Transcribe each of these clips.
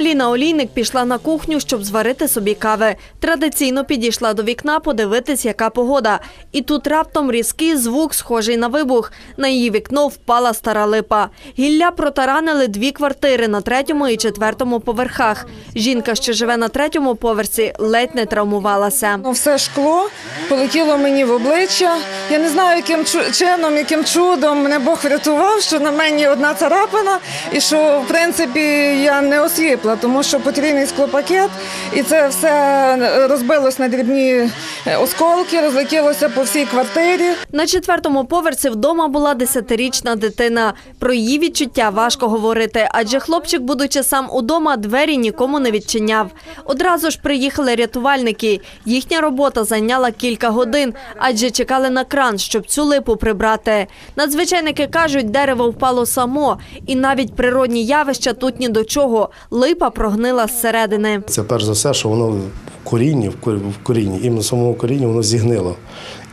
Аліна Олійник пішла на кухню, щоб зварити собі кави. Традиційно підійшла до вікна подивитись, яка погода. І тут раптом різкий звук, схожий на вибух. На її вікно впала стара липа. Гілля протаранили дві квартири на третьому і четвертому поверхах. Жінка, що живе на третьому поверсі, ледь не травмувалася. Ну, все шкло полетіло мені в обличчя. Я не знаю, яким чином, яким чудом мене Бог врятував, що на мені одна царапина, і що в принципі я не осліпла, тому що потрійний склопакет, і це все розбилось на дрібні осколки, розлетілося по всій квартирі. На четвертому поверсі вдома була десятирічна дитина. Про її відчуття важко говорити, адже хлопчик, будучи сам удома, двері нікому не відчиняв. Одразу ж приїхали рятувальники. Їхня робота зайняла кілька годин, адже чекали на кран, щоб цю липу прибрати. Надзвичайники кажуть, дерево впало само, і навіть природні явища тут ні до чого. Липа прогнила зсередини. Це перш за все, що воно корінні, в корінні, іменно самому корінні воно зігнило.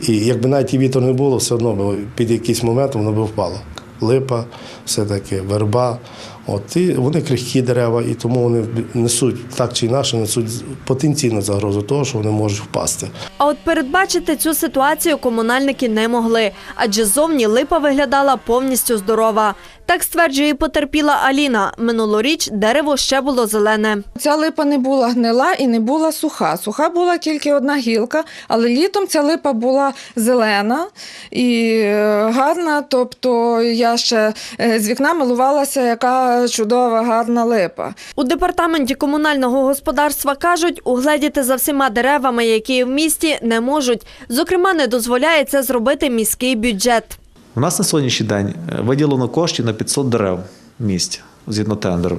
І якби навіть і вітер не було, все одно під якийсь момент воно би впало. Липа, все-таки верба. От, і вони крихкі дерева, і тому вони несуть так чи інакше несуть потенційну загрозу того, що вони можуть впасти. А от передбачити цю ситуацію комунальники не могли, адже зовні липа виглядала повністю здорова. Так стверджує і потерпіла Аліна. Минулоріч дерево ще було зелене. Ця липа не була гнила і не була суха. Суха була тільки одна гілка, але літом ця липа була зелена і е, гарна. Тобто я ще е, з вікна милувалася, яка чудова, гарна липа. У департаменті комунального господарства кажуть, угледіти за всіма деревами, які є в місті, не можуть. Зокрема, не дозволяє це зробити міський бюджет. У нас на сьогоднішній день е, виділено коштів на 500 дерев в місті згідно тендеру.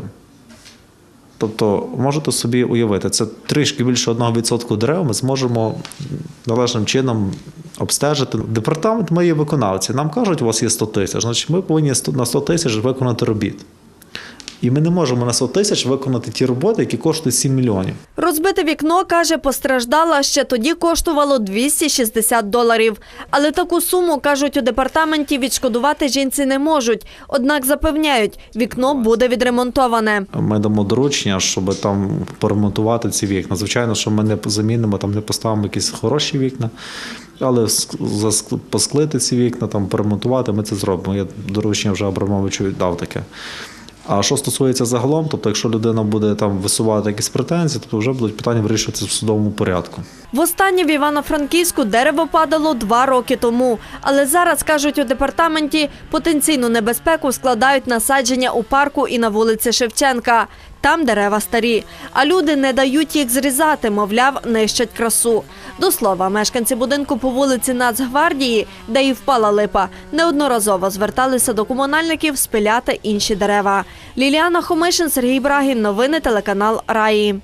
Тобто, можете собі уявити, це трішки більше 1% дерев ми зможемо належним чином обстежити. Департамент ми є виконавці. Нам кажуть, у вас є 100 тисяч, значить ми повинні на 100 тисяч виконати робіт. І ми не можемо на 100 тисяч виконати ті роботи, які коштують 7 мільйонів. Розбите вікно, каже, постраждала ще тоді коштувало 260 доларів. Але таку суму, кажуть, у департаменті відшкодувати жінці не можуть. Однак запевняють, вікно буде відремонтоване. Ми дамо доручення, щоб там поремонтувати ці вікна. Звичайно, що ми не замінимо, там не поставимо якісь хороші вікна, але посклити ці вікна, там поремонтувати, ми це зробимо. Я доручення вже Абрамовичу дав таке. А що стосується загалом, тобто, якщо людина буде там висувати якісь претензії, то вже будуть питання вирішуватися в судовому порядку. Востаннє в Івано-Франківську дерево падало два роки тому. Але зараз, кажуть у департаменті, потенційну небезпеку складають насадження у парку і на вулиці Шевченка. Там дерева старі, а люди не дають їх зрізати, мовляв, нищать красу. До слова, мешканці будинку по вулиці Нацгвардії, де і впала липа, неодноразово зверталися до комунальників спиляти інші дерева. Ліліана Хомишин, Сергій Брагін. Новини телеканал Раї.